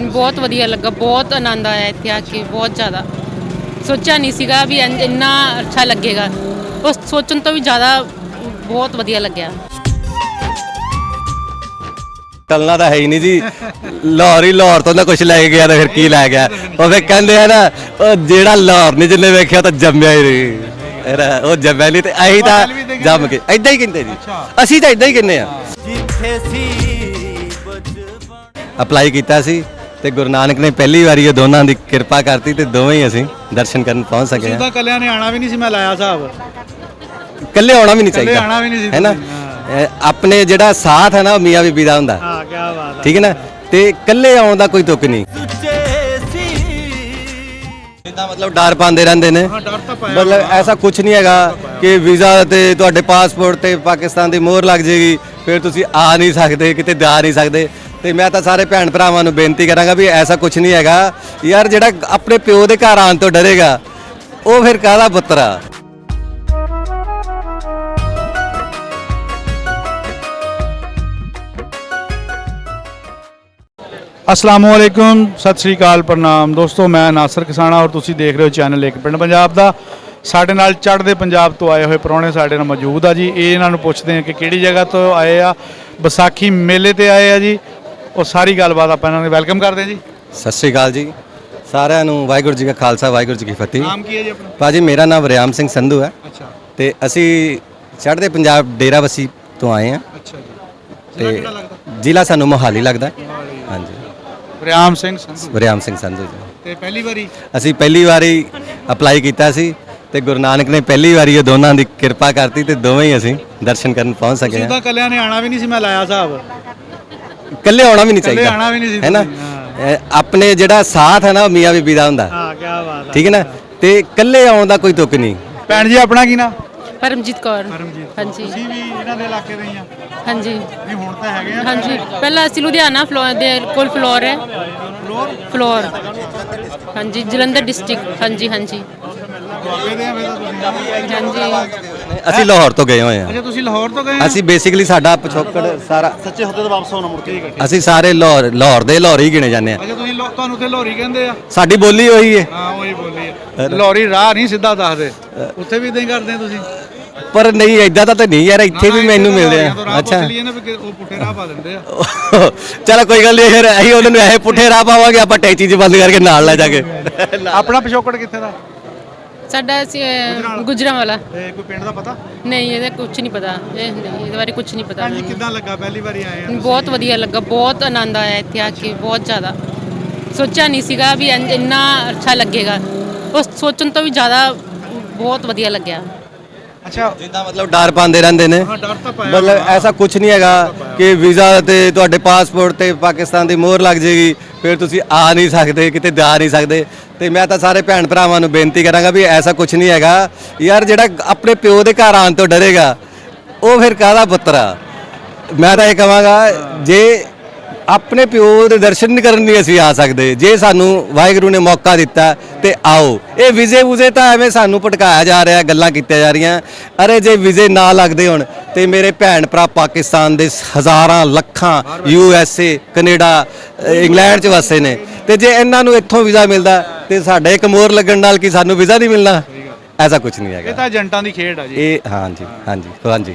ਬਹੁਤ ਵਧੀਆ ਲੱਗਾ ਬਹੁਤ ਆਨੰਦ ਆਇਆ ਇੱਥੇ ਆ ਕੇ ਬਹੁਤ ਜ਼ਿਆਦਾ। ਸੋਚਿਆ ਨਹੀਂ ਸੀਗਾ ਵੀ ਇੰਨ- ਇੰਨਾ ਅੱਛਾ ਲੱਗੇਗਾ। ਉਸ ਸੋਚਣ ਤੋਂ ਵੀ ਜ਼ਿਆਦਾ ਬਹੁਤ ਵਧੀਆ ਲੱਗਿਆ। ਟਲਣਾ ਤਾਂ ਹੈ ਹੀ ਨਹੀਂ ਜੀ। ਲਾਹੌਰ ਹੀ ਲਾਹੌਰ ਤੋਂ ਨਾ ਕੁਝ ਲੈ ਕੇ ਗਿਆ ਤਾਂ ਫਿਰ ਕੀ ਲੈ ਗਿਆ। ਉਹ ਫਿਰ ਕਹਿੰਦੇ ਆ ਨਾ ਉਹ ਜਿਹੜਾ ਲਾਹੌਰ ਨੇ ਜਿੰਨੇ ਵੇਖਿਆ ਤਾਂ ਜੰਮਿਆ ਹੀ ਨਹੀਂ। ਇਹਦਾ ਉਹ ਜੰਮਿਆ ਨਹੀਂ ਤੇ ਅਸੀਂ ਤਾਂ ਜੰਮ ਕੇ ਐਦਾਂ ਹੀ ਕਹਿੰਦੇ ਜੀ। ਅਸੀਂ ਤਾਂ ਐਦਾਂ ਹੀ ਕਹਿੰਦੇ ਆ। ਜਿੱਥੇ ਸੀ ਬਚਪਨ। ਅਪਲਾਈ ਕੀਤਾ ਸੀ। ਤੇ ਗੁਰੂ ਨਾਨਕ ਨੇ ਪਹਿਲੀ ਵਾਰੀ ਉਹ ਦੋਨਾਂ ਦੀ ਕਿਰਪਾ ਕਰਤੀ ਤੇ ਦੋਵੇਂ ਹੀ ਅਸੀਂ ਦਰਸ਼ਨ ਕਰਨ ਪਹੁੰਚ ਸਕੇ ਸਿੱਧਾ ਕੱਲਿਆਂ ਨੇ ਆਣਾ ਵੀ ਨਹੀਂ ਸੀ ਮੈਂ ਲਾਇਆ ਹਿਸਾਬ ਇਕੱਲੇ ਆਉਣਾ ਵੀ ਨਹੀਂ ਇਕੱਲੇ ਚਾਹੀਦਾ ਆਉਣਾ ਵੀ ਨਹੀਂ ਸੀ। ਹੈ ਨਾ? ਆਪਣੇ ਜਿਹੜਾ ਸਾਥ ਹੈ ਨਾ ਉਹ ਮੀਆਂ ਬੀਬੀ ਦਾ ਹੁੰਦਾ। ਹਾਂ ਕੀ ਬਾਤ ਠੀਕ ਹੈ ਨਾ? ਤੇ ਇਕੱਲੇ ਆਉਣ ਦਾ ਕੋਈ ਤੁਕ ਨਹੀਂ। ਮਤਲਬ ਡਰ ਪਾਉਂਦੇ ਰਹਿੰਦੇ ਨੇ। ਹਾਂ ਡਰ ਤਾਂ ਪਾਇਆ ਮਤਲਬ ਐਸਾ ਕੁਝ ਨਹੀਂ ਹੈਗਾ ਕਿ ਵੀਜ਼ਾ ਤੇ ਤੁਹਾਡੇ ਪਾਸਪੋਰਟ ਤੇ ਪਾਕਿਸਤਾਨ ਦੀ ਮੋਹਰ ਲੱਗ ਜੇਗੀ ਫਿਰ ਤੁਸੀਂ ਆ ਨਹੀਂ ਸਕਦੇ ਕਿਤੇ ਜਾ ਨਹੀਂ ਸਕਦੇ। ਤੇ ਮੈਂ ਤਾਂ ਸਾਰੇ ਭੈਣ ਭਰਾਵਾਂ ਨੂੰ ਬੇਨਤੀ ਕਰਾਂਗਾ ਵੀ ਐਸਾ ਕੁਝ ਨਹੀਂ ਹੈਗਾ। ਯਾਰ ਜਿਹੜਾ ਆਪਣੇ ਪਿਓ ਦੇ ਘਰ ਆਉਣ ਤੋਂ ਡਰੇਗਾ, ਉਹ ਫਿਰ ਕਾਹਦਾ ਪੁੱਤਰ ਆ? ਅਸਲਾਮ ਵਾਲੇਕੁਮ ਸਤਿ ਸ੍ਰੀ ਅਕਾਲ, ਪ੍ਰਣਾਮ। ਦੋਸਤੋ, ਮੈਂ ਨਾਸਰ ਕਿਸਾਨਾ ਔਰ ਤੁਸੀਂ ਦੇਖ ਰਹੇ ਹੋ ਚੈਨਲ ਇੱਕ ਪਿੰਡ ਪੰਜਾਬ ਦਾ। ਸਾਡੇ ਨਾਲ ਚੜ੍ਹਦੇ ਪੰਜਾਬ ਤੋਂ ਆਏ ਹੋਏ ਪ੍ਰਾਹੁਣੇ ਸਾਡੇ ਨਾਲ ਮੌਜੂਦ ਆ ਜੀ। ਇਹ ਇਹਨਾਂ ਨੂੰ ਪੁੱਛਦੇ ਆ ਕਿ ਕਿਹੜੀ ਜਗ੍ਹਾ ਤੋਂ ਆਏ ਆ? ਵਿਸਾਖੀ ਮੇਲੇ ਤੇ ਆਏ ਆ ਜੀ। ਉਹ ਸਾਰੀ ਗੱਲਬਾਤ ਆਪਾਂ ਇਹਨਾਂ ਨੂੰ ਵੈਲਕਮ ਕਰਦੇ ਹਾਂ ਜੀ। ਸਤਿ ਸ਼੍ਰੀ ਅਕਾਲ ਜੀ। ਸਾਰਿਆਂ ਨੂੰ ਵਾਹਿਗੁਰੂ ਜੀ ਕਾ ਖਾਲਸਾ ਵਾਹਿਗੁਰੂ ਜੀ ਕੀ ਫਤਿਹ। ਨਾਮ ਕੀ ਹੈ ਜੀ ਆਪਣਾ? ਭਾਜੀ ਮੇਰਾ ਨਾਮ ਵਰਿਆਮ ਸਿੰਘ ਸੰਧੂ ਹੈ। ਅੱਛਾ। ਤੇ ਅਸੀਂ ਚੜ੍ਹਦੇ ਪੰਜਾਬ ਡੇਰਾਬੱਸੀ ਤੋਂ ਆਏ ਆ ਅੱਛਾ ਜੀ। ਤੇ ਜ਼ਿਲ੍ਹਾ ਸਾਨੂੰ ਮੋਹਾਲੀ ਲੱਗਦਾ। ਹਾਂਜੀ। ਪ੍ਰਿਆਮ ਸਿੰਘ ਸੰਧੂ। ਵਰਿਆਮ ਸਿੰਘ ਸੰਧੂ ਜੀ। ਤੇ ਪਹਿਲੀ ਵਾਰੀ? ਅਸੀਂ ਪਹਿਲੀ ਵਾਰੀ ਅਪਲਾਈ ਕੀਤਾ ਸੀ ਤੇ ਗੁਰੂ ਨਾਨਕ ਨੇ ਪਹਿਲੀ ਵਾਰੀ ਉਹ ਦੋਨਾਂ ਦੀ ਕਿਰਪਾ ਕਰਤੀ ਤੇ ਦੋਵੇਂ ਹੀ ਅਸੀਂ ਦਰਸ਼ਨ ਕਰਨ ਪਹੁੰਚ ਸਕੇ ਸਿੱਧਾ ਕੱਲਿਆਂ ਨੇ ਆਣਾ ਵੀ ਨਹੀਂ ਸੀ ਮੈਂ ਲਾਇਆ ਹਿਸਾਬ ਇਕੱਲੇ ਆਉਣਾ ਵੀ ਨਹੀਂ ਇਕੱਲੇ ਚਾਹੀਦਾ। ਆਉਣਾ ਵੀ ਨਹੀਂ ਸੀ ਹੈ ਨਾ? ਆਪਣੇ ਜਿਹੜਾ ਸਾਥ ਹੈ ਨਾ ਉਹ ਮੀਆਂ ਬੀਬੀ ਦਾ ਹੁੰਦਾ। ਹਾਂ ਕੀ ਬਾਤ ਠੀਕ ਹੈ ਨਾ? ਤੇ ਇਕੱਲੇ ਆਉਣ ਦਾ ਕੋਈ ਤੁਕ ਨਹੀਂ। ਭੈਣ ਜੀ ਆਪਣਾ ਕੀ ਨਾਮ ਪਰਮਜੀਤ ਕੌਰ। ਪਰਮਜੀਤ ਹਾਂਜੀ। ਤੁਸੀਂ ਵੀ ਇਹਨਾਂ ਦੇ ਇਲਾਕੇ ਦੇ ਹੀ ਆ? ਹਾਂਜੀ। ਨਹੀਂ ਹੁਣ ਤਾਂ ਹੈਗੇ ਆ। ਹਾਂਜੀ। ਪਹਿਲਾਂ ਅਸੀਂ ਲੁਧਿਆਣਾ ਫਲੋਰ ਦੇ ਕੋਲ ਫਲੋਰ ਹੈ। ਫਲੋਰ? ਫਲੋਰ। ਹਾਂਜੀ ਜਲੰਧਰ ਡਿਸਟ੍ਰਿਕਟ। ਹਾਂਜੀ ਹਾਂਜੀ। ਦੁਆਬੇ ਦੇ ਆ ਫਿਰ ਤਾਂ ਤੁਸੀਂ। ਹਾਂਜੀ। ਅਸੀਂ ਲਾਹੌਰ ਤੋਂ ਗਏ ਹੋਏ ਹਾਂ। ਅੱਛਾ ਤੁਸੀਂ ਲਾਹੌਰ ਤੋਂ ਗਏ ਆ? ਅਸੀਂ ਬੇਸਿਕਲੀ ਸਾਡਾ ਪਿਛੋਕੜ ਸਾਰਾ ਸੱਚੇ ਹੁੰਦੇ ਤਾਂ ਵਾਪਸ ਆਉਣਾ ਮੁੜ ਕੇ। ਅਸੀਂ ਸਾਰੇ ਲਾਹੌਰ ਲਾਹੌਰ ਦੇ ਲਾਹੌਰ ਹੀ ਗਿਣੇ ਜਾਂਦੇ ਆ ਅੱਛਾ ਤੁਸੀਂ ਲੋ- ਤੁਹਾਨੂੰ ਤੇ ਲੋਰੀ ਕਹਿੰਦੇ ਆ? ਸਾਡੀ ਬੋਲੀ ਉਹੀ ਹੈ। ਹਾਂ ਉਹੀ ਬੋਲੀ ਆ ਲੋਰੀ ਰਾਹ ਨਹੀਂ ਸਿੱਧਾ ਦੱਸਦੇ। ਉੱਥੇ ਵੀ ਇਦਾਂ ਹੀ ਕਰਦੇ ਆ ਤੁਸੀਂ? ਪਰ ਨਹੀਂ ਐਦਾਂ ਦਾ ਤਾਂ ਨਹੀਂ ਯਾਰ ਇੱਥੇ ਵੀ ਮੈਨੂੰ ਮਿਲਦੇ ਆ। ਅੱਛਾ ਅੱਛਾ। ਲਈ ਨਾ ਵੀ ਕਿ ਉਹ ਪੁੱਠੇ ਰਾਹ ਪਾ ਦਿੰਦੇ ਆ। ਚਲੋ ਕੋਈ ਗੱਲ ਨਹੀਂ ਫਿਰ ਅਸੀਂ ਉਹਨਾਂ ਨੂੰ ਇਹ ਪੁੱਠੇ ਰਾਹ ਪਾਵਾਂਗੇ ਆਪਾਂ ਟੈਚੀ 'ਚ ਬੰਦ ਕਰਕੇ ਨਾਲ ਲੈ ਜਾਗੇ। ਆਪਣਾ ਪਿਛੋਕੜ ਕਿੱਥੇ ਦਾ? ਸਾਡਾ ਅਸੀਂ, ਗੁਜਰਾਂ ਵਾਲਾ ਤੇ ਕੋਈ ਪਿੰਡ ਦਾ ਪਤਾ? ਨਹੀਂ ਇਹਦਾ ਕੁਝ ਨਹੀਂ ਪਤਾ। ਇਹ ਨਹੀਂ ਇਹਦੇ ਬਾਰੇ ਕੁਝ ਨਹੀਂ ਪਤਾ। ਹਾਂਜੀ ਕਿੱਦਾਂ ਲੱਗਾ? ਪਹਿਲੀ ਵਾਰੀ ਆਏ ਆ ਬਹੁਤ ਵਧੀਆ ਲੱਗਾ ਬਹੁਤ ਆਨੰਦ ਆਇਆ ਇੱਥੇ ਆ ਕੇ ਬਹੁਤ ਜ਼ਿਆਦਾ। ਸੋਚਿਆ ਨਹੀਂ ਸੀਗਾ ਵੀ ਇੰਨਾ ਅੱਛਾ ਲੱਗੇਗਾ। ਉਸ ਸੋਚਣ ਤੋਂ ਵੀ ਜ਼ਿਆਦਾ ਬਹੁਤ ਵਧੀਆ ਲੱਗਿਆ। ਅੱਛਾ। ਜਿੰਦਾ ਮਤਲਬ ਡਰ ਪਾਉਂਦੇ ਰਹਿੰਦੇ ਨੇ। ਹਾਂ ਡਰ ਤਾਂ ਪਾਇਆ ਮਤਲਬ ਐਸਾ ਕੁਝ ਨਹੀਂ ਹੈਗਾ ਕਿ ਵੀਜ਼ਾ ਤੇ ਤੁਹਾਡੇ ਪਾਸਪੋਰਟ ਤੇ ਪਾਕਿਸਤਾਨ ਦੀ ਮੋਹਰ ਲੱਗ ਜੇਗੀ ਫਿਰ ਤੁਸੀਂ ਆ ਨਹੀਂ ਸਕਦੇ ਕਿਤੇ ਜਾ ਨਹੀਂ ਸਕਦੇ। ਤੇ ਮੈਂ ਤਾਂ ਸਾਰੇ ਭੈਣ ਭਰਾਵਾਂ ਨੂੰ ਬੇਨਤੀ ਕਰਾਂਗਾ ਵੀ ਐਸਾ ਕੁਝ ਨਹੀਂ ਹੈਗਾ। ਯਾਰ ਜਿਹੜਾ ਆਪਣੇ ਪਿਓ ਦੇ ਘਰ ਆਉਣ ਤੋਂ ਡਰੇਗਾ ਉਹ ਫਿਰ ਕਾਹਦਾ ਪੁੱਤਰ ਆ? ਮੈਂ ਤਾਂ ਇਹ ਕਹਾਂਗਾ ਜੇ ਆਪਣੇ ਪਿਓ ਦੇ ਦਰਸ਼ਨ ਕਰਨ ਨਹੀਂ ਅਸੀਂ ਆ ਸਕਦੇ। ਜੇ ਸਾਨੂੰ ਵਾਹਿਗੁਰੂ ਨੇ ਮੌਕਾ ਦਿੱਤਾ ਤੇ ਆਓ। ਇਹ ਵਿਜ਼ੇ ਵੂਜ਼ੇ ਤਾਂ ਐਵੇਂ ਸਾਨੂੰ ਭਟਕਾਇਆ ਜਾ ਰਿਹਾ ਗੱਲਾਂ ਕੀਤੀਆਂ ਜਾ ਰਹੀਆਂ। ਅਰੇ ਜੇ ਵਿਜ਼ੇ ਨਾ ਲੱਗਦੇ ਹੁਣ ਤੇ ਮੇਰੇ ਭੈਣ ਭਰਾ ਪਾਕਿਸਤਾਨ ਦੇ ਹਜ਼ਾਰਾਂ ਲੱਖਾਂ U S A Canada England ਚ ਵਸੇ ਨੇ। ਤੇ ਜੇ ਇਹਨਾਂ ਨੂੰ ਇੱਥੋਂ ਵੀਜ਼ਾ ਮਿਲਦਾ ਤੇ ਸਾਡੇ ਇੱਕ ਮੋਹਰ ਲੱਗਣ ਨਾਲ ਕੀ ਸਾਨੂੰ ਵੀਜ਼ਾ ਨਹੀਂ ਮਿਲਣਾ? ਐਸਾ ਕੁਝ ਨਹੀਂ ਇਹ ਹੈਗਾ ਤਾਂ ਏਜੰਟਾਂ ਦੀ ਖੇਡ ਆ ਜੀ। ਇਹ ਹਾਂਜੀ ਹਾਂਜੀ ਹਾਂਜੀ।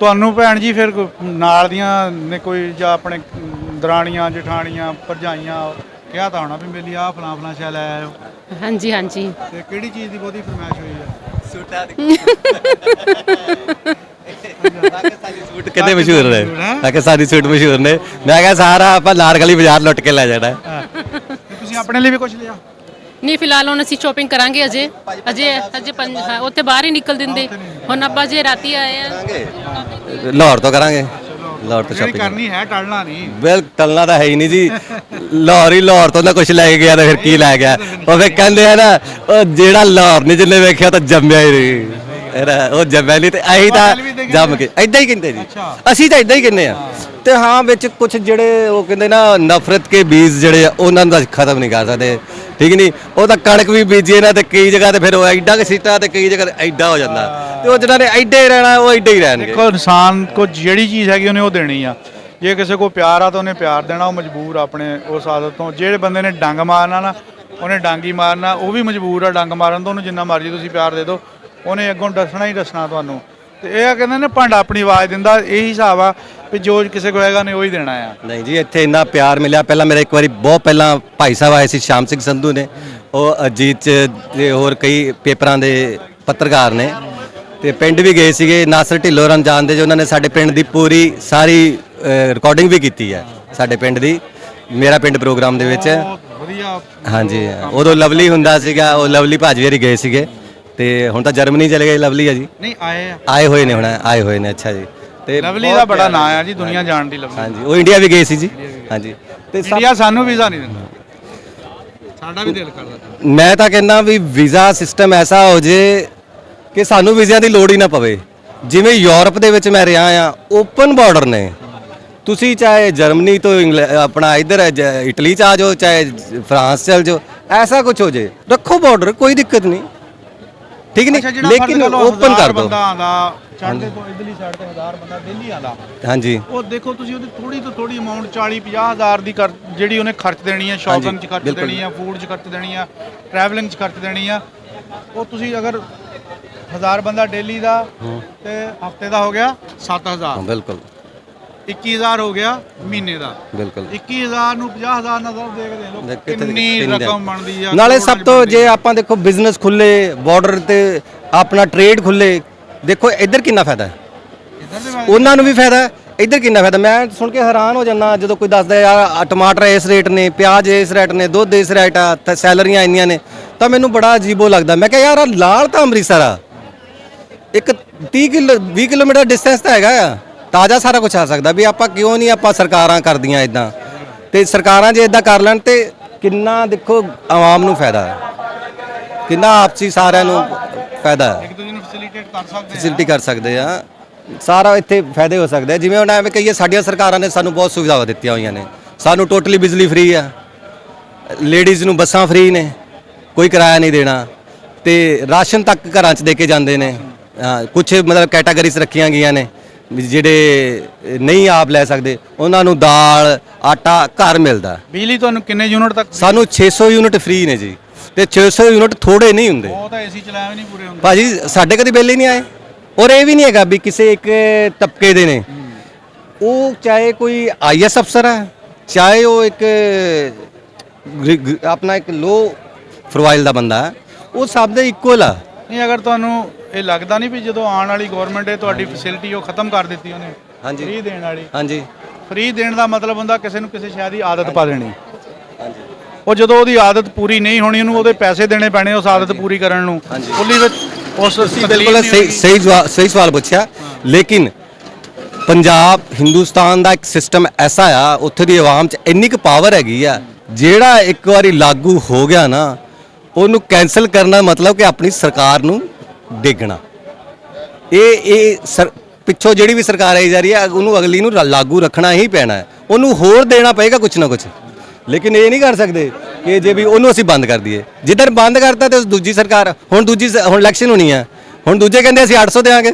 ਤੁਹਾਨੂੰ ਭੈਣ ਜੀ ਫਿਰ ਨਾਲ ਦੀਆਂ ਨੇ ਕੋਈ ਜਾਂ ਆਪਣੇ ਦਰਾਣੀਆਂ ਜਠਾਣੀਆਂ ਭਰਜਾਈਆਂ ਕਿਹਾ ਤਾਂ ਹੋਣਾ ਵੀ ਮੇਰੀ ਆਹ ਫਲਾਂ ਫਲਾਂ ਸ਼ੈ ਲੈ ਆਇਓ ਹਾਂਜੀ ਹਾਂਜੀ। ਤੇ ਕਿਹੜੀ ਚੀਜ਼ ਦੀ ਬਹੁਤੀ ਫਰਮਾਇਸ਼ ਹੋਈ ਆ ਸੂਟਾਂ ਦੀ। ਸੂਟ ਕਿੰਨੇ ਮਸ਼ਹੂਰ ਨੇ? ਪਾਕਿਸਤਾਨੀ ਸੂਟ ਮਸ਼ਹੂਰ ਨੇ। ਮੈਂ ਕਿਹਾ ਸਾਰਾ ਆਪਾਂ ਨਾਰਗਲੀ ਬਾਜ਼ਾਰ ਲੁੱਟ ਕੇ ਲੈ ਜਾਣਾ ਤੇ ਤੁਸੀਂ ਆਪਣੇ ਲਈ ਵੀ ਕੁਝ ਲਿਆ? ਨਹੀਂ ਫਿਲਹਾਲ ਹੁਣ ਅਸੀਂ ਸ਼ੋਪਿੰਗ ਕਰਾਂਗੇ ਅਜੇ। ਅਜੇ ਅਜੇ ਉੱਥੇ ਬਾਹਰ ਹੀ ਨਿਕਲ ਦਿੰਦੇ। ਹੁਣ ਆਪਾਂ ਜੇ ਰਾਤੀ ਆਏ ਆ। ਲਾਹੌਰ ਤੋਂ ਕਰਾਂਗੇ। ਲਾਹੌਰ ਤੋਂ ਜਿਹੜੀ ਸ਼ਾਪਿੰਗ ਕਰਨੀ ਹੈ ਟਲਣਾ ਨਹੀਂ। ਬਿਲ ਟਲਣਾ ਤਾਂ ਹੈ ਹੀ ਨਹੀਂ ਜੀ। ਲਾਹੌਰ ਹੀ ਲਾਹੌਰ ਤੋਂ ਨਾ ਕੁਝ ਲੈ ਕੇ ਗਿਆ ਤਾਂ ਫਿਰ ਕੀ ਲੈ ਗਿਆ। ਉਹ ਫਿਰ ਕਹਿੰਦੇ ਆ ਨਾ ਉਹ ਜਿਹੜਾ ਲਾਹੌਰ ਨੇ ਜਿੰਨੇ ਵੇਖਿਆ ਤਾਂ ਜੰਮਿਆ ਹੀ ਨਹੀਂ। ਇਹਦਾ ਉਹ ਨਹੀਂ ਤੇ ਅਸੀਂ ਤਾਂ ਜੰਮ ਕੇ ਐਦਾਂ ਹੀ ਕਹਿੰਦੇ ਜੀ। ਅਸੀਂ ਤਾਂ ਐਦਾਂ ਹੀ ਕਹਿੰਦੇ ਆ। ਤੇ ਹਾਂ ਵਿੱਚ ਕੁਝ ਜਿਹੜੇ ਉਹ ਕਹਿੰਦੇ ਨਾ ਨਫ਼ਰਤ ਕੇ ਬੀਜ ਜਿਹੜੇ ਆ, ਉਹਨਾਂ ਨੂੰ ਤਾਂ ਖਤਮ ਨਹੀਂ ਕਰ ਸਕਦੇ। ਠੀਕ ਨਹੀਂ ਉਹ ਤਾਂ ਕਣਕ ਵੀ ਬੀਜੀਏ ਨਾ ਤੇ ਕਈ ਜਗ੍ਹਾ ਤੇ ਫਿਰ ਉਹ ਐਡਾ ਕਿ ਸੀਟਾ ਤੇ ਕਈ ਜਗ੍ਹਾ ਤੇ ਐਡਾ ਹੋ ਜਾਂਦਾ। ਤੇ ਉਹ ਜਿਹਨਾਂ ਨੇ ਐਡੇ ਹੀ ਰਹਿਣਾ ਉਹ ਐਡੇ ਹੀ ਰਹਿਣਗੇ। ਦੇਖੋ ਇਨਸਾਨ ਕੋ ਜਿਹੜੀ ਚੀਜ਼ ਹੈਗੀ ਉਹਨੇ ਉਹ ਦੇਣੀ ਆ। ਜੇ ਕਿਸੇ ਕੋ ਪਿਆਰ ਆ ਤਾਂ ਉਹਨੇ ਪਿਆਰ ਦੇਣਾ ਉਹ ਮਜਬੂਰ ਆ ਆਪਣੇ ਉਸ ਆਦਤ ਤੋਂ। ਜਿਹੜੇ ਬੰਦੇ ਨੇ ਡੰਗ ਮਾਰਨਾ ਨਾ ਉਹਨੇ ਡਾਂਗੀ ਮਾਰਨਾ ਉਹ ਵੀ ਮਜਬੂਰ ਆ ਡੰਗ ਮਾਰਨ ਤੋਂ। ਉਹਨੂੰ ਜਿੰਨਾ ਮਰਜ਼ੀ ਤੁਸੀਂ ਪਿਆਰ ਦੇ ਦਿਓ। ਉਹਨੇ ਅੱਗੋਂ ਦੱਸਣਾ ਹੀ ਦੱਸਣਾ ਤੁਹਾਨੂੰ। ਤੇ ਇਹ ਆ ਕਹਿੰਦੇ ਨੇ ਭਾਂਡਾ ਆਪਣੀ ਆਵਾਜ਼ ਦਿੰਦਾ ਇਹੀ ਹਿਸਾਬ ਆ ਵੀ ਜੋ ਕਿਸੇ ਕੋ ਹੈਗਾ ਨੇ ਉਹ ਹੀ ਦੇਣਾ ਆ। ਨਹੀਂ ਜੀ ਇੱਥੇ ਇੰਨਾ ਪਿਆਰ ਮਿਲਿਆ। ਪਹਿਲਾਂ ਮੇਰੇ ਇੱਕ ਵਾਰੀ ਬਹੁਤ ਪਹਿਲਾਂ ਭਾਈ ਸਾਹਿਬ ਆਏ ਸੀ ਸ਼ਾਮ ਸਿੰਘ ਸੰਧੂ ਨੇ। ਉਹ ਅਜੀਤ ਚ ਤੇ ਹੋਰ ਕਈ ਪੇਪਰਾਂ ਦੇ ਪੱਤਰਕਾਰ ਨੇ। ਤੇ ਪਿੰਡ ਵੀ ਗਏ ਸੀਗੇ ਨਾਸਰ ਢਿੱਲੋਂ ਰਨ ਜਾਣਦੇ ਜੋ ਉਹਨਾਂ ਨੇ ਸਾਡੇ ਪਿੰਡ ਦੀ ਪੂਰੀ ਸਾਰੀ ਰਿਕਾਰਡਿੰਗ ਵੀ ਕੀਤੀ ਹੈ ਸਾਡੇ ਪਿੰਡ ਦੀ ਮੇਰਾ ਪਿੰਡ ਪ੍ਰੋਗਰਾਮ ਦੇ ਵਿੱਚ। ਵਧੀਆ। ਹਾਂਜੀ ਉਦੋਂ ਲਵਲੀ ਹੁੰਦਾ ਸੀਗਾ ਉਹ ਲਵਲੀ ਭਾਜੀ ਹੋਰੀ ਗਏ ਸੀਗੇ। ਤੇ ਹੁਣ ਤਾਂ ਜਰਮਨੀ ਚਲੇ ਗਏ ਲਵਲੀ ਆ ਜੀ। ਨਹੀਂ ਆਏ ਆ। ਆਏ ਹੋਏ ਨੇ ਹੁਣ ਆਏ ਹੋਏ ਨੇ ਅੱਛਾ ਜੀ। ਤੇ ਲਵਲੀ ਦਾ ਬੜਾ ਨਾਂ ਆ ਜੀ ਦੁਨੀਆ ਜਾਣਦੀ ਲਵਲੀ। ਹਾਂਜੀ ਉਹ ਇੰਡੀਆ ਵੀ ਗਏ ਸੀ ਜੀ। ਹਾਂਜੀ। ਤੇ ਸਭ ਇੰਡੀਆ ਸਾਨੂੰ ਵੀਜ਼ਾ ਨਹੀਂ ਦਿੰਦਾ। ਸਾਡਾ ਵੀ ਦਿਲ ਕਰਦਾ ਮੈਂ ਤਾਂ ਕਹਿੰਦਾ ਵੀ ਵੀਜ਼ਾ ਸਿਸਟਮ ਐਸਾ ਹੋ ਜੇ ਕਿ ਸਾਨੂੰ ਵੀਜ਼ਿਆਂ ਦੀ ਲੋੜ ਹੀ ਨਾ ਪਵੇ। ਜਿਵੇਂ ਯੂਰਪ ਦੇ ਵਿੱਚ ਮੈਂ ਰਿਹਾ ਆ ਓਪਨ ਬਾਰਡਰ ਨੇ। ਤੁਸੀਂ ਚਾਹੇ ਜਰਮਨੀ ਤੋਂ ਇੰਗਲੈ- ਆਪਣਾ ਇਧਰ ਇਟਲੀ ਚ ਆ ਜਾਓ ਚਾਹੇ ਫਰਾਂਸ ਚਲ ਜਾਓ ਐਸਾ ਕੁਝ ਹੋ ਜੇ। ਰੱਖੋ ਬਾਰਡਰ ਕੋਈ ਦਿੱਕਤ ਨਹੀਂ। ਠੀਕ ਨਹੀਂ? ਲੇਕਿਨ ਓਪਨ ਕਰ ਦਿਓ। ਬੰਦਾ ਆਂਦਾ ਚੜ੍ਹਦੇ ਤੋਂ ਇਧਰਲੀ ਸਾਈਡ ਤੇ ਹਜ਼ਾਰ ਬੰਦਾ ਦਿੱਲੀ ਆਂਦਾ ਹਾਂਜੀ। ਉਹ ਦੇਖੋ ਤੁਸੀਂ ਉਹਦੀ ਥੋੜੀ ਤੋਂ ਥੋੜੀ ਅਮਾਉਂਟ 40 50 ਹਜ਼ਾਰ ਦੀ ਕਰ ਜਿਹੜੀ ਉਹਨੇ ਖਰਚ ਦੇਣੀ ਹੈ ਸ਼ਾਪਿੰਗ 'ਚ ਖਰਚ। ਦੇਣੀ ਹੈ ਫੂਡ 'ਚ ਖਰਚ ਦੇਣੀ ਹੈ ਟਰੈਵਲਿੰਗ 'ਚ ਖਰਚ ਦੇਣੀ ਹੈ ਉਹ ਤੁਸੀਂ ਅਗਰ ਹਜ਼ਾਰ ਬੰਦਾ ਡੇਲੀ ਦਾ ਤੇ ਹਫ਼ਤੇ ਦਾ ਹੋ ਗਿਆ 7000 ਹਾਂ, ਬਿਲਕੁਲ। 21000 ਹੋ ਗਿਆ ਮਹੀਨੇ ਦਾ। ਬਿਲਕੁਲ। 21000 ਨੂੰ 50000 ਨਾਲ ਜ਼ਰਾ ਦੇਖ ਦੇ ਲੋ ਕਿੰਨੀ ਰਕਮ ਬਣਦੀ ਆ ਨਾਲੇ ਸਭ ਤੋਂ ਜੇ ਆਪਾਂ ਦੇਖੋ ਬਿਜ਼ਨਸ ਖੁੱਲੇ ਬਾਰਡਰ ਤੇ ਆਪਣਾ ਟ੍ਰੇਡ ਖੁੱਲੇ ਦੇਖੋ ਇੱਧਰ ਕਿੰਨਾ ਫਾਇਦਾ ਹੈ? ਉਹਨਾਂ ਨੂੰ ਵੀ ਫਾਇਦਾ ਹੈ, ਇੱਧਰ ਕਿੰਨਾ ਫਾਇਦਾ ਮੈਂ ਸੁਣ ਕੇ ਹੈਰਾਨ ਹੋ ਜਾਂਦਾ ਜਦੋਂ ਕੋਈ ਦੱਸਦਾ ਯਾਰ ਟਮਾਟਰ ਇਸ ਰੇਟ ਨੇ ਪਿਆਜ਼ ਇਸ ਰੇਟ ਨੇ ਦੁੱਧ ਇਸ ਰੇਟ ਆ ਤੇ ਸੈਲਰੀਆਂ ਇੰਨੀਆਂ ਨੇ। ਤਾਂ ਮੈਨੂੰ ਬੜਾ ਅਜੀਬੋ ਲੱਗਦਾ। ਮੈਂ ਕਿਹਾ ਯਾਰ ਲਾਲ ਤਾਂ ਅੰਮ੍ਰਿਤਸਰ ਆ। ਇੱਕ 30 ਕਿਲੋ 20 ਕਿਲੋਮੀਟਰ ਡਿਸਟੈਂਸ ਤਾਂ ਹੈਗਾ ਆ। ਤਾਜ਼ਾ ਸਾਰਾ ਕੁਝ ਆ ਸਕਦਾ ਵੀ ਆਪਾਂ ਕਿਉਂ ਨਹੀਂ ਆਪਾਂ ਸਰਕਾਰਾਂ ਕਰਦੀਆਂ ਇਦਾਂ ਤੇ ਸਰਕਾਰਾਂ ਜੇ ਇਦਾਂ ਕਰ ਲੈਣ ਤੇ ਕਿੰਨਾ ਦੇਖੋ ਆਵਾਮ ਨੂੰ ਫਾਇਦਾ ਹੈ। ਕਿੰਨਾ ਆਪਸੀ ਸਾਰਿਆਂ ਨੂੰ ਫਾਇਦਾ ਹੈ। ਇੱਕ ਦੂਜੇ ਨੂੰ ਫੈਸਿਲਿਟੇਟ ਕਰ ਸਕਦੇ ਆ ਫੈਸਿਲਿਟੀ ਕਰ ਸਕਦੇ ਆ ਸਾਰਾ ਇੱਥੇ ਫਾਇਦੇ ਹੋ ਸਕਦੇ ਆ। ਜਿਵੇਂ ਹੁਣ ਐਵੇਂ ਕਹੀਏ ਸਾਡੀਆਂ ਸਰਕਾਰਾਂ ਨੇ ਸਾਨੂੰ ਬਹੁਤ ਸੁਵਿਧਾਵਾਂ ਦਿੱਤੀਆਂ ਹੋਈਆਂ ਨੇ। ਸਾਨੂੰ ਟੋਟਲੀ ਬਿਜਲੀ ਫ੍ਰੀ ਆ। ਲੇਡੀਜ਼ ਨੂੰ ਬੱਸਾਂ ਫ੍ਰੀ ਨੇ। ਕੋਈ ਕਿਰਾਇਆ ਨਹੀਂ ਦੇਣਾ। ਤੇ ਰਾਸ਼ਨ ਤੱਕ ਘਰਾਂ 'ਚ ਦੇ ਕੇ ਜਾਂਦੇ ਨੇ। ਕੁਝ ਮਤਲਬ ਕੈਟਾਗਰੀਜ਼ ਰੱਖੀਆਂ ਗਈਆਂ ਨੇ। ਜਿਹੜੇ ਨਹੀਂ ਆਪ ਲੈ ਸਕਦੇ ਉਹਨਾਂ ਨੂੰ ਦਾਲ ਆਟਾ ਘਰ ਮਿਲਦਾ। ਬਿਜਲੀ ਤੁਹਾਨੂੰ ਕਿੰਨੇ ਯੂਨਿਟ ਤੱਕ ਸਾਨੂੰ 600 ਯੂਨਿਟ ਫ੍ਰੀ ਨੇ ਜੀ। ਤੇ 600 ਯੂਨਿਟ ਥੋੜੇ ਨਹੀਂ ਹੁੰਦੇ। ਉਹ ਤਾਂ ਏਸੀ ਚਲਾਇਆ ਵੀ ਨਹੀਂ ਪੂਰੇ ਹੁੰਦੇ। ਭਾਜੀ ਸਾਡੇ ਕਦੇ ਬਿੱਲ ਹੀ ਨਹੀਂ ਆਏ। ਔਰ ਇਹ ਵੀ ਨਹੀਂ ਹੈਗਾ ਵੀ ਕਿਸੇ ਇੱਕ ਤਬਕੇ ਦੇ ਨੇ। ਉਹ ਚਾਹੇ ਕੋਈ ਆਈਐਸ ਅਫਸਰ ਹੈ ਚਾਹੇ ਉਹ ਇੱਕ ਆਪਣਾ ਇੱਕ ਲੋ ਪ੍ਰੋਫਾਈਲ ਦਾ ਬੰਦਾ ਹੈ ਉਹ ਸਭ ਦੇ ਇਕੁਅਲ ਆ। ਨਹੀਂ ਅਗਰ ਤੁਹਾਨੂੰ ਇਹ ਲੱਗਦਾ ਨਹੀਂ ਵੀ ਜਦੋਂ ਆਉਣ ਵਾਲੀ ਗਵਰਨਮੈਂਟ ਹੈ ਤੁਹਾਡੀ ਫੈਸਿਲਿਟੀ ਉਹ ਖਤਮ ਕਰ ਦਿੱਤੀ ਉਹਨੇ। ਹਾਂਜੀ। ਫ੍ਰੀ ਦੇਣ ਵਾਲੀ। ਹਾਂਜੀ। ਫ੍ਰੀ ਦੇਣ ਦਾ ਮਤਲਬ ਹੁੰਦਾ ਕਿਸੇ ਨੂੰ ਕਿਸੇ ਸ਼ਾਇਦ ਦੀ ਆਦਤ ਪਾ ਦੇਣੀ। ਉਹ ਜਦੋਂ ਉਹਦੀ ਆਦਤ ਪੂਰੀ ਨਹੀਂ ਹੋਣੀ ਉਹਨੂੰ ਉਹਦੇ ਪੈਸੇ ਦੇਣੇ ਪੈਣੇ ਉਸ ਆਦਤ ਪੂਰੀ ਕਰਨ ਨੂੰ। ਉਹਦੇ ਵਿੱਚ ਉਸ ਬਿਲਕੁਲ ਸਹੀ। ਸਹੀ ਸਹੀ ਸਵਾਲ ਪੁੱਛਿਆ। ਲੇਕਿਨ ਪੰਜਾਬ ਹਿੰਦੁਸਤਾਨ ਦਾ ਇੱਕ ਸਿਸਟਮ ਐਸਾ ਆ ਉੱਥੇ ਦੀ ਆਵਾਮ 'ਚ ਇੰਨੀ ਕੁ ਪਾਵਰ ਹੈਗੀ ਆ ਜਿਹੜਾ ਇੱਕ ਵਾਰੀ ਲਾਗੂ ਹੋ ਗਿਆ ਨਾ ਉਹਨੂੰ ਕੈਨਸਲ ਕਰਨਾ ਮਤਲਬ ਕਿ ਆਪਣੀ ਸਰਕਾਰ ਨੂੰ ਡੇਗਣਾ। ਇਹ ਇਹ ਸਰ- ਪਿੱਛੋਂ ਜਿਹੜੀ ਵੀ ਸਰਕਾਰ ਆਈ ਜਾ ਰਹੀ ਹੈ, ਉਹਨੂੰ ਅਗਲੀ ਨੂੰ ਰਾ- ਲਾਗੂ ਰੱਖਣਾ ਹੀ ਪੈਣਾ ਹੈ। ਉਹਨੂੰ ਹੋਰ ਦੇਣਾ ਪਏਗਾ ਕੁਝ ਨਾ ਕੁਝ ਲੇਕਿਨ ਇਹ ਨਹੀਂ ਕਰ ਸਕਦੇ ਕਿ ਜੇ ਵੀ ਉਹਨੂੰ ਅਸੀਂ ਬੰਦ ਕਰ ਦਈਏ। ਜਿੱਦਣ ਬੰਦ ਕਰਤਾ ਤੇ ਦੂਜੀ ਸਰਕਾਰ, ਹੁਣ ਦੂਜੀ ਹੁਣ ਇਲੈਕਸ਼ਨ ਹੋਣੀ ਹੈ। ਹੁਣ ਦੂਜੇ ਕਹਿੰਦੇ ਅਸੀਂ 800 ਦੇਵਾਂਗੇ।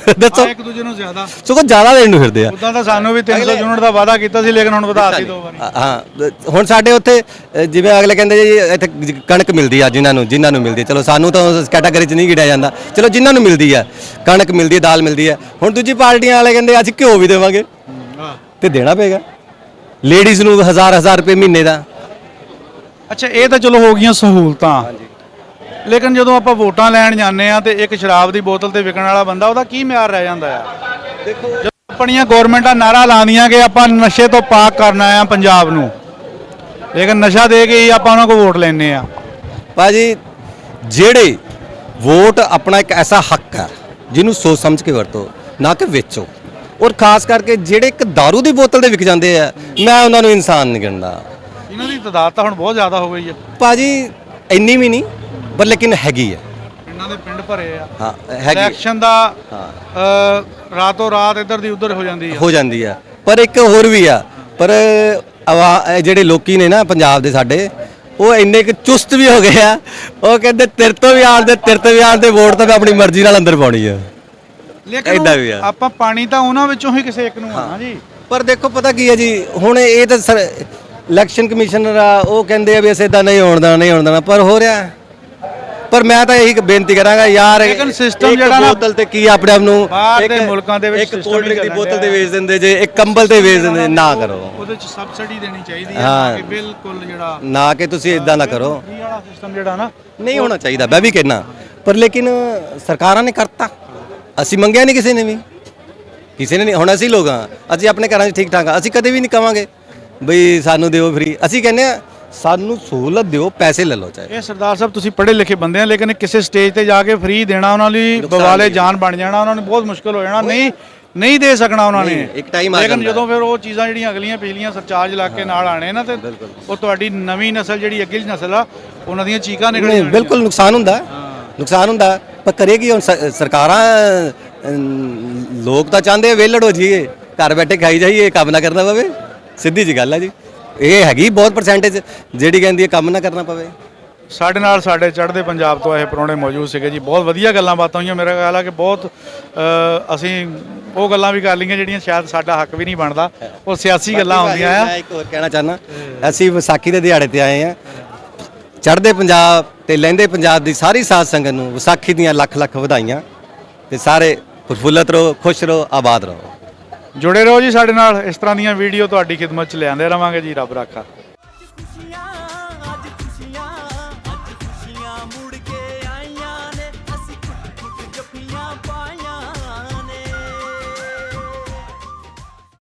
ਦੱਸੋ ਆ ਇੱਕ ਦੂਜੇ ਨੂੰ ਜ਼ਿਆਦਾ। ਸਗੋਂ ਜ਼ਿਆਦਾ ਦੇਣ ਨੂੰ ਫਿਰਦੇ ਆ। ਉਦਾਂ ਤਾਂ ਸਾਨੂੰ ਵੀ 300 ਯੂਨਿਟ ਦਾ ਵਾਅਦਾ ਕੀਤਾ ਸੀ ਲੇਕਿਨ ਹੁਣ ਵਧਾ ਦਿੱਤੀ ਦੋ ਵਾਰੀ। ਹਾਂ ਹੁਣ ਸਾਡੇ ਉੱਥੇ ਅ, ਜਿਵੇਂ ਅਗਲੇ ਕਹਿੰਦੇ ਜੀ ਇੱਥੇ ਜ- ਕਣਕ ਮਿਲਦੀ ਆ ਜਿਨ੍ਹਾਂ ਨੂੰ ਜਿਨ੍ਹਾਂ ਨੂੰ ਮਿਲਦੀ ਹੈ ਚਲੋ ਸਾਨੂੰ ਤਾਂ ਉਸ ਕੈਟਾਗਰੀ 'ਚ ਨਹੀਂ ਗਿਣਿਆ ਜਾਂਦਾ। ਚਲੋ ਜਿਨ੍ਹਾਂ ਨੂੰ ਮਿਲਦੀ ਆ ਕਣਕ ਮਿਲਦੀ ਹੈ ਦਾਲ ਮਿਲਦੀ ਹੈ ਹੁਣ ਦੂਜੀ ਪਾਰਟੀਆਂ ਵਾਲੇ ਕਹਿੰਦੇ ਅਸੀਂ ਘਿਓ ਵੀ ਦੇਵਾਂਗੇ। ਤੇ ਦੇਣਾ ਪਏਗਾ। ਲੇਡੀਜ਼ ਨੂੰ ਹਜ਼ਾਰ ਹਜ਼ਾਰ ਰੁਪਏ ਮਹੀਨੇ ਦਾ। ਅੱਛਾ ਇਹ ਤਾਂ ਚਲੋ ਹੋ ਗਈਆਂ ਸਹੂਲਤਾਂ। ਲੇਕਿਨ ਜਦੋਂ ਆਪਾਂ ਵੋਟਾਂ ਲੈਣ ਜਾਂਦੇ ਆ ਤੇ ਇੱਕ ਸ਼ਰਾਬ ਦੀ ਬੋਤਲ ਤੇ ਵਿਕਣ ਵਾਲਾ ਬੰਦਾ ਉਹਦਾ ਕੀ ਮਿਆਰ ਰਹਿ ਜਾਂਦਾ ਆ? ਦੇਖੋ ਆਪਣੀਆਂ ਗਵਰਨਮੈਂਟਾਂ ਨਾਰਾ ਲਾਉਂਦੀਆਂ ਕਿ ਆਪਾਂ ਨਸ਼ੇ ਤੋਂ ਪਾਕ ਕਰਨਾ ਆ ਪੰਜਾਬ ਨੂੰ ਲੇਕਿਨ ਨਸ਼ਾ ਦੇ ਕੇ ਹੀ ਆਪਾਂ ਉਹਨਾਂ ਕੋਲ ਵੋਟ ਲੈਣੇ ਆ। ਭਾਜੀ ਜਿਹੜੇ ਵੋਟ ਆਪਣਾ ਇੱਕ ਐਸਾ ਹੱਕ ਹੈ ਜਿਹਨੂੰ ਸੋਚ ਸਮਝ ਕੇ ਵਰਤੋ ਨਾ ਕਿ ਵੇਚੋ। ਔਰ ਖਾਸ ਕਰਕੇ ਜਿਹੜੇ ਇੱਕ दारू ਦੀ ਬੋਤਲ ਦੇ ਵਿਕ ਜਾਂਦੇ ਆ ਮੈਂ ਉਹਨਾਂ ਨੂੰ ਇਨਸਾਨ ਨਹੀਂ ਗਿਣਦਾ। ਇਹਨਾਂ ਦੀ ਤਾਦਾਦ ਤਾਂ ਹੁਣ ਬਹੁਤ ਜ਼ਿਆਦਾ ਹੋ ਗਈ ਆ। ਭਾਜੀ ਇੰਨੀ ਵੀ ਨਹੀਂ। ਪਰ ਲੇਕਿਨ ਹੈਗੀ ਹੈ। ਇਹਨਾਂ ਦੇ ਪਿੰਡ ਭਰੇ ਆ। ਹਾਂ ਹੈਗੀ। ਇਲੈਕਸ਼ਨ ਦਾ ਹਾਂ। ਅ, ਰਾਤੋਂ ਰਾਤ ਇੱਧਰ ਦੀ ਉੱਧਰ ਹੋ ਜਾਂਦੀ ਆ। ਹੋ ਜਾਂਦੀ ਆ। ਪਰ ਇੱਕ ਹੋਰ ਵੀ ਆ। ਪਰ ਆਵਾ- ਇਹ ਜਿਹੜੇ ਲੋਕੀ ਨੇ ਨਾ ਪੰਜਾਬ ਦੇ ਸਾਡੇ ਉਹ ਇੰਨੇ ਕੁ ਚੁਸਤ ਵੀ ਹੋ ਗਏ ਆ। ਉਹ ਕਹਿੰਦੇ ਤੇਰੇ ਤੋਂ ਵੀ ਆਣ ਦੇ ਤੇਰੇ ਤੋਂ ਵੀ ਆਣ ਦੇ ਵੋਟ ਤਾਂ ਮੈਂ ਆਪਣੀ ਮਰਜ਼ੀ ਨਾਲ ਅੰਦਰ ਪਾਉਣੀ ਆ। ਲੇਕਿਨ ਵੀ ਆ। ਆਪਾਂ ਪਾਣੀ ਤਾਂ ਉਹਨਾਂ ਵਿੱਚੋਂ ਹੀ ਕਿਸੇ ਇੱਕ ਨੂੰ ਆ ਨਾ ਜੀ। ਪਰ ਦੇਖੋ ਪਤਾ ਕੀ ਹੈ ਜੀ? ਹੁਣ ਇਹ ਤਾਂ ਸਰ ਇਲੈਕਸ਼ਨ ਕਮਿਸ਼ਨਰ ਆ ਉਹ ਕਹਿੰਦੇ ਆ ਵੀ ਅਸੀਂ ਇਦਾਂ ਨਹੀਂ ਹੋਣ ਦੇਣਾ ਨਹੀਂ ਹੋਣ ਦੇਣਾ। ਪਰ ਹੋ ਰਿਹਾ। ਪਰ ਮੈਂ ਤਾਂ ਇਹੀ ਬੇਨਤੀ ਕਰਾਂਗਾ ਯਾਰ ਲੇਕਿਨ system ਇੱਕ ਜਿਹੜਾ ਨਾ- ਬੋਤਲ ਤੇ ਕੀ ਆਪਣੇ ਆਪ ਨੂੰ ਬਾਹਰ ਦੇ ਇੱਕ- ਮੁਲਕਾਂ ਦੇ ਵਿੱਚ ਇੱਕ system ਕੋਲਡ ਡਰਿੰਕ ਦੀ ਹੀ ਬੋਤਲ ਤੇ ਵੇਚ ਦਿੰਦੇ ਜੇ ਇੱਕ ਕੰਬਲ ਤੇ ਵੇਚ ਦਿੰਦੇ ਨਾ ਕਰੋ। ਉਹਦੇ ਚ ਸਬਸਿਡੀ ਦੇਣੀ ਚਾਹੀਦੀ ਹੈ ਹਾਂ। ਕਿ ਬਿਲਕੁਲ ਜਿਹੜਾ ਨਾ ਕਿ ਤੁਸੀਂ ਇਦਾਂ ਨਾ ਕਰੋ। ਫ੍ਰੀ ਵਾਲਾ ਸਿਸਟਮ ਜਿਹੜਾ ਨਾ ਨਹੀਂ ਹੋਣਾ ਚਾਹੀਦਾ ਮੈਂ ਵੀ ਕਹਿਣਾ ਪਰ ਲੇਕਿਨ ਸਰਕਾਰਾਂ ਨੇ ਕਰਤਾ। ਅਸੀਂ ਮੰਗਿਆ ਨਹੀਂ ਕਿਸੇ ਨੇ ਵੀ। ਕਿਸੇ ਨੇ ਨਹੀਂ ਹੁਣ ਅਸੀਂ ਲੋਕ ਹਾਂ। ਅਸੀਂ ਆਪਣੇ ਘਰਾਂ 'ਚ ਠੀਕ ਠਾਕ ਅਸੀਂ ਕਦੇ ਵੀ ਨਹੀਂ ਕਵਾਂਗੇ ਬਈ ਸਾਨੂੰ ਦਿਓ ਫ੍ਰੀ ਅਸੀਂ ਕਹਿੰਦੇ ਆ ਸਾਨੂੰ ਸਹੂਲਤ ਦਿਓ ਪੈਸੇ ਲੈ ਲਓ ਚਾਹੇ ਇਹ ਸਰਦਾਰ ਸਾਹਿਬ ਤੁਸੀਂ ਪੜ੍ਹੇ ਲਿਖੇ ਬੰਦੇ ਆ ਲੇਕਿਨ ਕਿਸੇ ਸਟੇਜ ਤੇ ਜਾ ਕੇ ਫ੍ਰੀ ਦੇਣਾ ਉਹਨਾਂ ਲਈ ਬਵਾਲੇ। ਜਾਨ ਬਣ ਜਾਣਾ ਉਹਨਾਂ ਨੂੰ ਬਹੁਤ ਮੁਸ਼ਕਲ ਹੋ ਜਾਣਾ ਨਹੀਂ ਨਹੀਂ ਦੇ ਸਕਣਾ ਉਹਨਾਂ ਨੇ ਇੱਕ time ਆ ਲੇਕਿਨ ਜਾਂਦਾ। ਫਿਰ ਉਹ ਚੀਜ਼ਾਂ ਜਿਹੜੀਆਂ ਅਗਲੀਆਂ ਪਿਛਲੀਆਂ ਸਰਚਾਰਜ ਲਾ ਕੇ ਨਾਲ ਆਣੇ ਨਾ ਤੇ ਉਹ ਤੁਹਾਡੀ ਨਵੀਂ ਨਸਲ ਜਿਹੜੀ ਅੱਗੇ ਦੀ ਨਸਲ ਆ ਉਹਨਾਂ ਦੀਆਂ ਚੀਕਾਂ ਨਹੀਂ ਨਿਕਲਣਗੀਆਂ ਬਿਲਕੁਲ ਨੁਕਸਾਨ ਹੁੰਦਾ। ਨੁਕਸਾਨ ਹੁੰਦਾ। ਪਰ ਕਰੇਗੀ ਹੁਣ ਸਰਕਾਰਾਂ ਲੋਕ ਤਾਂ ਚਾਹੁੰਦੇ ਆ ਵਿਹਲੜ ਹੋ ਜਾਈਏ ਘਰ ਬੈਠੇ ਖਾਈ ਜਾਈਏ ਕੰਮ ਨਾ ਕਰਨਾ ਪਵੇ ਸਿੱਧੀ ਜੀ ਗੱਲ ਹੈ ਜੀ ਇਹ ਹੈਗੀ ਬਹੁਤ ਪਰਸੈਂਟੇਜ ਜਿਹੜੀ ਕਹਿੰਦੀ ਹੈ ਕੰਮ ਨਾ ਕਰਨਾ ਪਵੇ। ਸਾਡੇ ਨਾਲ ਸਾਡੇ ਚੜ੍ਹਦੇ ਪੰਜਾਬ ਤੋਂ ਇਹ ਪ੍ਰਾਹੁਣੇ ਮੌਜੂਦ ਸੀਗੇ ਜੀ ਬਹੁਤ ਵਧੀਆ ਗੱਲਾਂ ਬਾਤਾਂ ਹੋਈਆਂ। ਮੇਰਾ ਖਿਆਲ ਆ ਕਿ ਬਹੁਤ ਅ, ਅਸੀਂ ਉਹ ਗੱਲਾਂ ਵੀ ਕਰ ਲਈਆਂ ਜਿਹੜੀਆਂ ਸ਼ਾਇਦ ਸਾਡਾ ਹੱਕ ਵੀ ਨਹੀਂ ਬਣਦਾ। ਉਹ ਸਿਆਸੀ ਗੱਲਾਂ ਹੁੰਦੀਆਂ ਆ। ਮੈਂ ਇੱਕ ਹੋਰ ਕਹਿਣਾ ਚਾਹਨਾ ਅਸੀਂ ਵਿਸਾਖੀ ਦੇ ਦਿਹਾੜੇ ਤੇ ਆਏ ਆ ਚੜ੍ਹਦੇ ਪੰਜਾਬ ਤੇ ਲਹਿੰਦੇ ਪੰਜਾਬ ਦੀ ਸਾਰੀ ਸਾਧ ਸੰਗਤ ਨੂੰ ਵਿਸਾਖੀ ਦੀਆਂ ਲੱਖ ਲੱਖ ਵਧਾਈਆਂ ਤੇ ਸਾਰੇ ਪ੍ਰਫੁੱਲਤ ਰਹੋ ਖੁਸ਼ ਰਹੋ ਆਬਾਦ ਰਹੋ। ਜੁੜੇ ਰਹੋ ਜੀ ਸਾਡੇ ਨਾਲ। ਇਸ ਤਰ੍ਹਾਂ ਦੀਆਂ ਵੀਡੀਓ ਤੁਹਾਡੀ ਖਿਦਮਤ ਚ ਲਿਆਂਦੇ ਰਵਾਂਗੇ ਜੀ। ਰੱਬ ਰਾਖਾ।